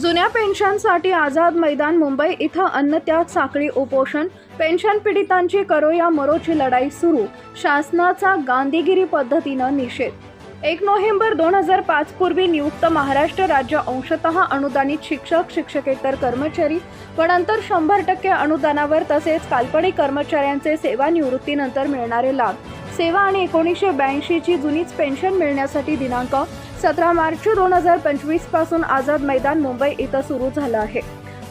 जुन्या पेन्शनसाठी आझाद मैदान मुंबई इथं अन्नत्याग साखळी उपोषण पेन्शन पीडितांची करो या मरोची लढाई सुरू शासनाचा गांधीगिरी पद्धतीनं निषेध. एक नोव्हेंबर दोन हजार पाच पूर्वी नियुक्त महाराष्ट्र राज्य अंशतः अनुदानित शिक्षक शिक्षकेतर कर्मचारी व नंतर शंभर टक्के अनुदानावर तसेच काल्पनिक कर्मचाऱ्यांचे सेवानिवृत्तीनंतर मिळणारे लाभ. सेवा आणि एकोणीसशे ब्याऐंशीची जुनीच पेन्शन मिळण्यासाठी दिनांक सतरा मार्च दोन हजार पंचवीसपासून आझाद मैदान मुंबई इथं सुरू झालं आहे.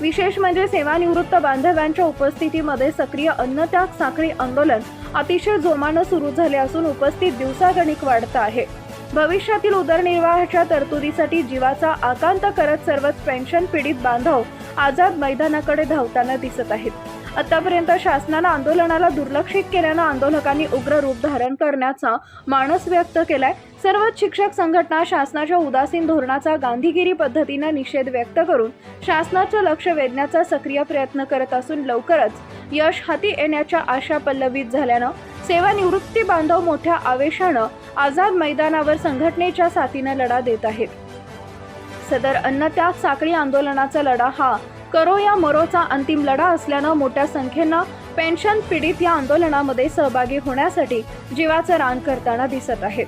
विशेष म्हणजे सेवानिवृत्त बांधवांच्या उपस्थितीमध्ये सक्रिय अन्नत्याग साखळी आंदोलन अतिशय जोमानं सुरू झाले असून उपस्थित दिवसागणिक वाढत आहे. भविष्यातील उदरनिर्वाहाच्या तरतुदीसाठी जीवाचा आकांत करत सर्वच पेन्शन पीडित बांधव आझाद मैदानाकडे धावताना दिसत आहेत. आतापर्यंत शासनानं आंदोलनाला दुर्लक्षित केल्यानं आंदोलकांनी उग्र रूप धारण करण्याचा मानस व्यक्त केलाय. सर्वच शिक्षक संघटना शासनाच्या उदासीन धोरणाचा गांधीगिरी पद्धतीनं निषेध व्यक्त करून शासनाचं लक्ष वेधण्याचा सक्रिय प्रयत्न करत असून लवकरच यश हाती येण्याच्या आशा पल्लवित झाल्यानं सेवानिवृत्ती बांधव मोठ्या आवेशानं आझाद मैदानावर संघटनेच्या साथीनं लढा देत आहेत. सदर अन्नत्याग साखळी आंदोलनाचा लढा हा करो या मरोचा अंतिम लढा असल्यानं मोठ्या संख्येनं पेन्शन पीडित या आंदोलनामध्ये सहभागी होण्यासाठी जीवाचं रान करताना दिसत आहेत.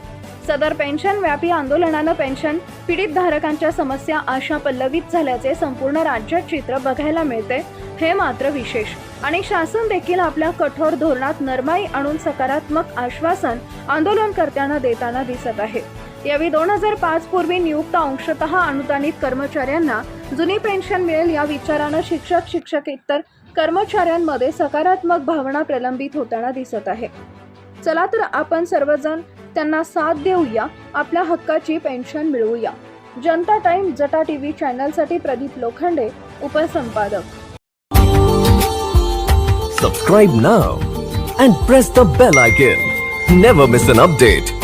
सदर पेन्शन व्यापी आंदोलनानं पेन्शन पीडित धारकांच्या समस्या आशा पल्लवित झाल्याचे संपूर्ण राज्यात चित्र बघायला मिळते हे मात्र विशेष. आणि शासन देखील आपल्या कठोर धोरणात नरमाई आणून सकारात्मक आश्वासन आंदोलनकर्त्यांना देताना दिसत आहे. यावेळी दोन हजार पाच पूर्वी नियुक्त अंशतः अनुदानित कर्मचाऱ्यांना जुनी पेन्शन मिळेल या विचारानं शिक्षक शिक्षकेतर कर्मचाऱ्यांमध्ये सकारात्मक भावना प्रलंबित होताना दिसत आहे. चला तर आपण सर्वजण त्यांना साथ देऊया आपल्या हक्काची पेन्शन मिळवूया. जनता टाइम जटा टीव्ही चॅनलसाठी प्रदीप लोखंडे उपसंपादक. Subscribe now and press the bell icon never miss an update